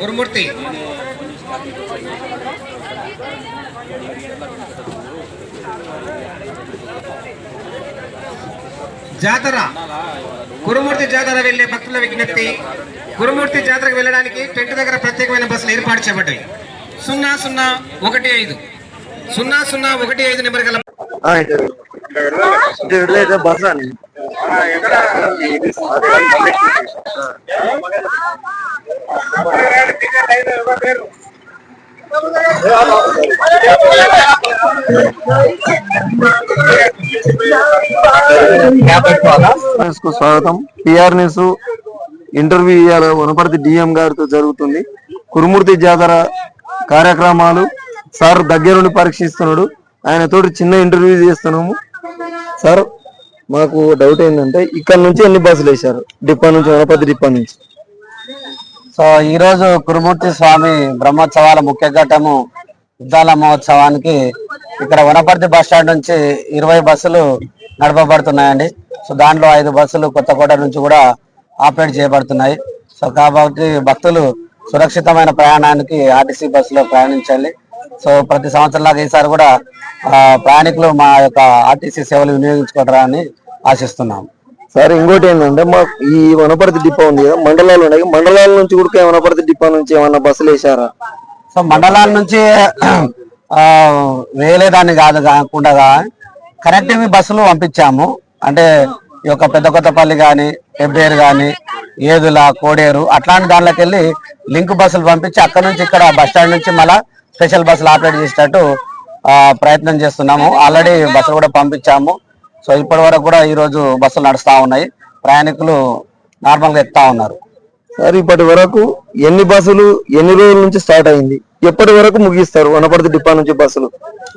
గురుమూర్తి. జాతర. గురుమూర్తి జాతర వెళ్ళే భక్తుల విజ్ఞప్తి. గురుమూర్తి జాతరకు వెళ్ళడానికి టెంట్ దగ్గర ప్రత్యేకమైన బస్సులు ఏర్పాటు చేయబడ్డాయి. సున్నా సున్నా ఒకటి ఐదు. సున్నా సున్నా ఒకటి ఐదు నెంబర్ గల బస్ అని స్వాగతం. పిఆర్ న్యూస్ ఇంటర్వ్యూ ఇవాళ వనపర్తి డిఎం గారితో జరుగుతుంది. కురుమూర్తి జాతర కార్యక్రమాలు సార్ దగ్గరుండి పరీక్షిస్తున్నాడు. ఆయనతోటి చిన్న ఇంటర్వ్యూ చేస్తున్నాము. సార్ మాకు డౌట్ ఏంటంటే ఇక్కడ నుంచి ఎన్ని బస్సులు వేశారు? డిప్పా నుంచి వనపతి డిప్పా నుంచి. సో ఈ రోజు కురుమూర్తి స్వామి బ్రహ్మోత్సవాల ముఖ్య ఘట్టము యుద్ధాల మహోత్సవానికి ఇక్కడ వనపర్తి బస్ స్టాండ్ నుంచి ఇరవై బస్సులు నడపబడుతున్నాయండి. సో దాంట్లో ఐదు బస్సులు కొత్తకోట నుంచి కూడా ఆపరేట్ చేయబడుతున్నాయి. సో కాబట్టి భక్తులు సురక్షితమైన ప్రయాణానికి ఆర్టీసీ బస్సులో ప్రయాణించాలి సో ప్రతి సంవత్సరంలాగా ఈసారి కూడా ప్రయాణికులు మా యొక్క ఆర్టీసీ సేవలు వినియోగించుకుంటారని ఆశిస్తున్నాం. సార్ ఇంకోటి ఏంటంటే మా ఈ వనపర్తి డిపో ఉంది కదా మండలాలు ఉన్నాయి. మండలాల నుంచి కూడా వనపర్తి డిపో నుంచి ఏమన్నా బస్సులు వేసారా సో మండలాల నుంచి ఆ, వేలేదాన్ని కాదు కాకుండా కనెక్టివ్ బస్సులు పంపించాము. అంటే ఈ యొక్క పెద్ద కొత్తపల్లి కానీ పెబ్బేరు కానీ ఏదుల కోడేరు అట్లాంటి దాంట్లోకి వెళ్ళి లింక్ బస్సులు పంపించి అక్కడ నుంచి ఇక్కడ బస్ స్టాండ్ నుంచి మళ్ళా స్పెషల్ బస్సులు ఆపరేట్ చేసేటట్టు ప్రయత్నం చేస్తున్నాము. ఆల్రెడీ బస్సులు కూడా పంపించాము. సో ఇప్పటి వరకు కూడా ఈ రోజు బస్సులు నడుస్తా ఉన్నాయి. ప్రయాణికులు నార్మల్గా ఎక్కుతా ఉన్నారు. సార్ ఇప్పటి వరకు ఎన్ని బస్సులు ఎన్ని రోజుల నుంచి స్టార్ట్ అయింది? ఎప్పటి వరకు ముగిస్తారు? వనపర్తి డిపో నుంచి బస్సులు?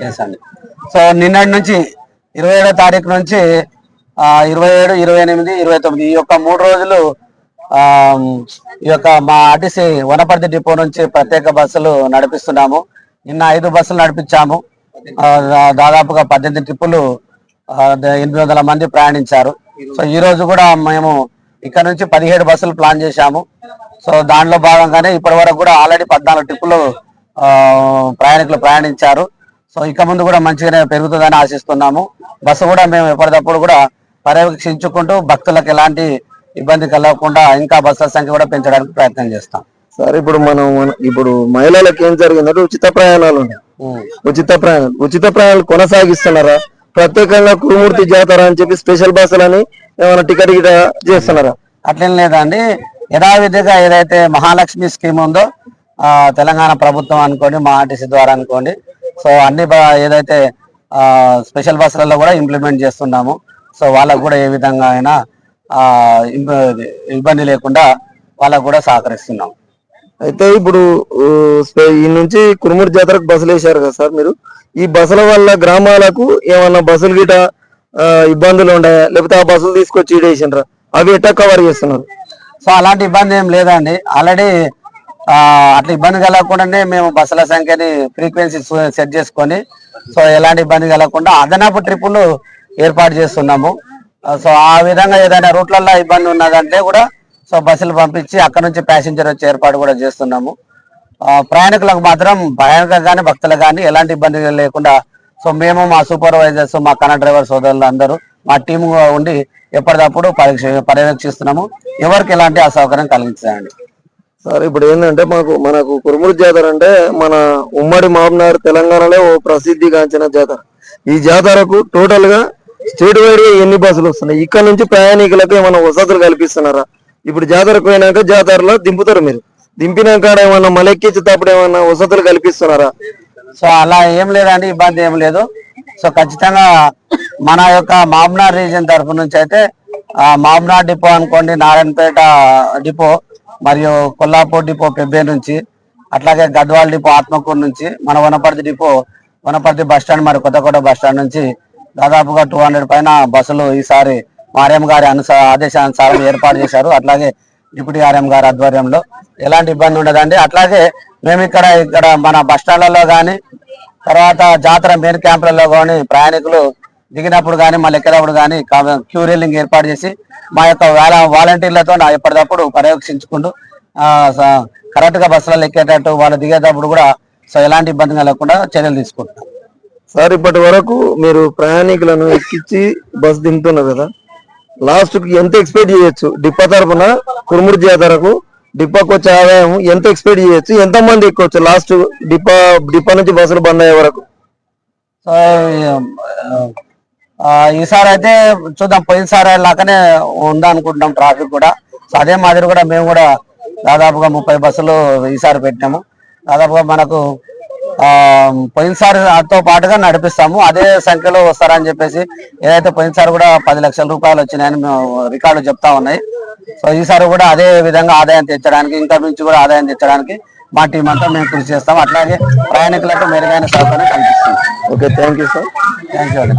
ఎస్ అండి. సో నిన్నటి నుంచి ఇరవై ఏడో తారీఖు నుంచి ఆ, ఇరవై ఏడు ఇరవై ఎనిమిది ఇరవై తొమ్మిది ఈ యొక్క మూడు రోజులు ఈ యొక్క మా ఆర్టీసీ వనపర్తి డిపో నుంచి ప్రత్యేక బస్సులు నడిపిస్తున్నాము. నిన్న ఐదు బస్సులు నడిపించాము. దాదాపుగా పద్దెనిమిది ట్రిప్పులు ఎనిమిది వందల మంది ప్రయాణించారు. సో ఈ రోజు కూడా మేము ఇక్కడ నుంచి పదిహేడు బస్సులు ప్లాన్ చేశాము. సో దానిలో భాగంగానే ఇప్పటి వరకు కూడా ఆల్రెడీ పద్నాలుగు ట్రిప్పులు ఆ, ప్రయాణికులు ప్రయాణించారు. సో ఇక ముందు కూడా మంచిగానే పెరుగుతుందని ఆశిస్తున్నాము. బస్సు కూడా మేము ఎప్పటికప్పుడు కూడా పర్యవేక్షించుకుంటూ భక్తులకు ఎలాంటి ఇబ్బంది కలగకుండా ఇంకా బస్సుల సంఖ్య కూడా పెంచడానికి ప్రయత్నం చేస్తాం. సార్ ఇప్పుడు మనం ఇప్పుడు మహిళలకు ఏం జరిగిందంటే ఉచిత ప్రయాణాలు ఉన్నాయి. ఉచిత ప్రయాణాలు ఉచిత ప్రయాణాలు కొనసాగిస్తున్నారా? ప్రత్యేకంగా కురుమూర్తి జాతర అని చెప్పి స్పెషల్ బస్సులని ఏమైనా టికెట్ గిట చేస్తున్నారా? అట్లేం లేదండి. యథావిధిగా ఏదైతే మహాలక్ష్మి స్కీమ్ ఉందో ఆ, తెలంగాణ ప్రభుత్వం అనుకోండి మా ఆర్టీసీ ద్వారా అనుకోండి సో అన్ని ఏదైతే ఆ, స్పెషల్ బస్సులలో కూడా ఇంప్లిమెంట్ చేస్తున్నాము. సో వాళ్ళకు కూడా ఏ విధంగా అయినా ఇబ్బంది లేకుండా వాళ్ళకు కూడా సహకరిస్తున్నాం. అయితే ఇప్పుడు ఈ నుంచి కురుమూర్తి జాతరకు బస్సులు వేశారు కదా సార్ మీరు? ఈ బస్సుల వల్ల గ్రామాలకు ఏమన్నా బస్సులు గిట ఇబ్బందులు ఉన్నాయా? లేకపోతే ఆ బస్సులు తీసుకొచ్చి ఈడేసిండ్రా అవి ఎట్టా కవర్ చేస్తున్నారు? సో అలాంటి ఇబ్బంది ఏం లేదండి ఆల్రెడీ అట్లా ఇబ్బంది కలగకుండానే మేము బస్సుల సంఖ్యని ఫ్రీక్వెన్సీ సెట్ చేసుకొని సో ఎలాంటి ఇబ్బంది కలగకుండా అదనపు ట్రిప్పులు ఏర్పాటు చేస్తున్నాము. సో ఆ విధంగా ఏదైనా రూట్లలో ఇబ్బంది ఉన్నదంటే కూడా సో బస్సులు పంపించి అక్కడ నుంచి ప్యాసింజర్ వచ్చే ఏర్పాటు కూడా చేస్తున్నాము. ప్రయాణికులకు మాత్రం ప్రయాణికులకు కానీ భక్తులకు కానీ ఎలాంటి ఇబ్బంది లేకుండా సో మేము మా సూపర్వైజర్స్ మా కన్న డ్రైవర్ సోదరులు అందరూ మా టీం ఉండి ఎప్పటికప్పుడు పరీక్ష పర్యవేక్షిస్తున్నాము. ఎవరికి ఎలాంటి అసౌకర్యం కలిగించండి సార్ ఇప్పుడు ఏంటంటే మాకు మనకు కురుమూర్తి జాతర అంటే మన ఉమ్మడి మామనార్ తెలంగాణలో ఓ ప్రసిద్ధిగాంచిన జాతర. ఈ జాతరకు టోటల్గా స్టేట్ వైడ్గా ఎన్ని బస్సులు వస్తున్నాయి? ఇక్కడ నుంచి ప్రయాణికులకు ఏమైనా వసతులు కల్పిస్తున్నారా? ఇప్పుడు జాతరకు పోయినాక జాతరలో దింపుతారు మీరు. దింపినాక కాడ ఏమన్నా మలెక్కించేటప్పుడు ఏమన్నా వసతులు కల్పిస్తున్నారా? సో అలా ఏం లేదండి ఇబ్బంది ఏం లేదు. సో ఖచ్చితంగా మన యొక్క మామ్నార్ రీజియన్ తరఫు నుంచి అయితే ఆ, మామ్నార్ డిపో అనుకోండి నారాయణపేట డిపో మరియు కొల్లాపూర్ డిపో పెబ్బే నుంచి అట్లాగే గద్వాల్ డిపో ఆత్మకూరు నుంచి మన Wanaparthy depot Wanaparthy bus stand మరి కొత్తకోట బస్ స్టాండ్ నుంచి దాదాపుగా టూ హండ్రెడ్ పైన బస్సులు ఈసారి ఆర్ఎం గారి అనుస ఆదేశానుసారం ఏర్పాటు చేశారు. అట్లాగే డిప్యూటీ ఆర్ఎం గారి ఆధ్వర్యంలో ఎలాంటి ఇబ్బంది ఉండదండి. అట్లాగే మేము ఇక్కడ ఇక్కడ మన బస్ కానీ తర్వాత జాతర మెయిన్ క్యాంపులలో కానీ ప్రయాణికులు దిగినప్పుడు కానీ మళ్ళీ ఎక్కేటప్పుడు కానీ క్యూ రీలింగ్ ఏర్పాటు చేసి మా యొక్క వాలంటీర్లతో నా ఎప్పటికప్పుడు పర్యవేక్షించుకుంటూ కరెక్ట్గా బస్సులలో ఎక్కేటట్టు వాళ్ళు దిగేటప్పుడు కూడా సో ఎలాంటి ఇబ్బంది లేకుండా చర్యలు తీసుకుంటాం సార్ ఇప్పటి వరకు మీరు ప్రయాణికులను ఎక్కించి బస్ దింపుతున్నారు కదా. లాస్ట్కి ఎంత ఎక్స్పెక్ట్ చేయొచ్చు? డిప్పా తరఫున కురుముడి జాతరకు డిప్పాకు వచ్చే ఆదాయం ఎంత ఎక్స్పెక్ట్ చేయొచ్చు? ఎంత మంది ఎక్కొచ్చు లాస్ట్ డిప్పా డిప్పా నుంచి బస్సులు బంద్ అయ్యే వరకు? ఈసారి అయితే చూద్దాం. పోయినసారి లాగానే ఉందా అనుకుంటున్నాం ట్రాఫిక్ కూడా. సో అదే మాదిరి కూడా మేము కూడా దాదాపుగా ముప్పై బస్సులు ఈసారి పెట్టినాము దాదాపుగా మనకు ఆ పోయినసారి తో పాటుగా నడిపిస్తాము. అదే సంఖ్యలో వస్తారని చెప్పేసి ఏదైతే పోయినసారి కూడా పది లక్షల రూపాయలు వచ్చినాయని మేము రికార్డు చెప్తా ఉన్నాయి. సో ఈసారి కూడా అదే విధంగా ఆదాయం తెచ్చడానికి ఇంకా మించి కూడా ఆదాయం తెచ్చడానికి మా టీం అంతా మేము కృషి చేస్తాం. అట్లాగే ప్రయాణికులకు మెరుగైన సౌకర్యం కల్పిస్తుంది okay thank you sir. Thank you అండి.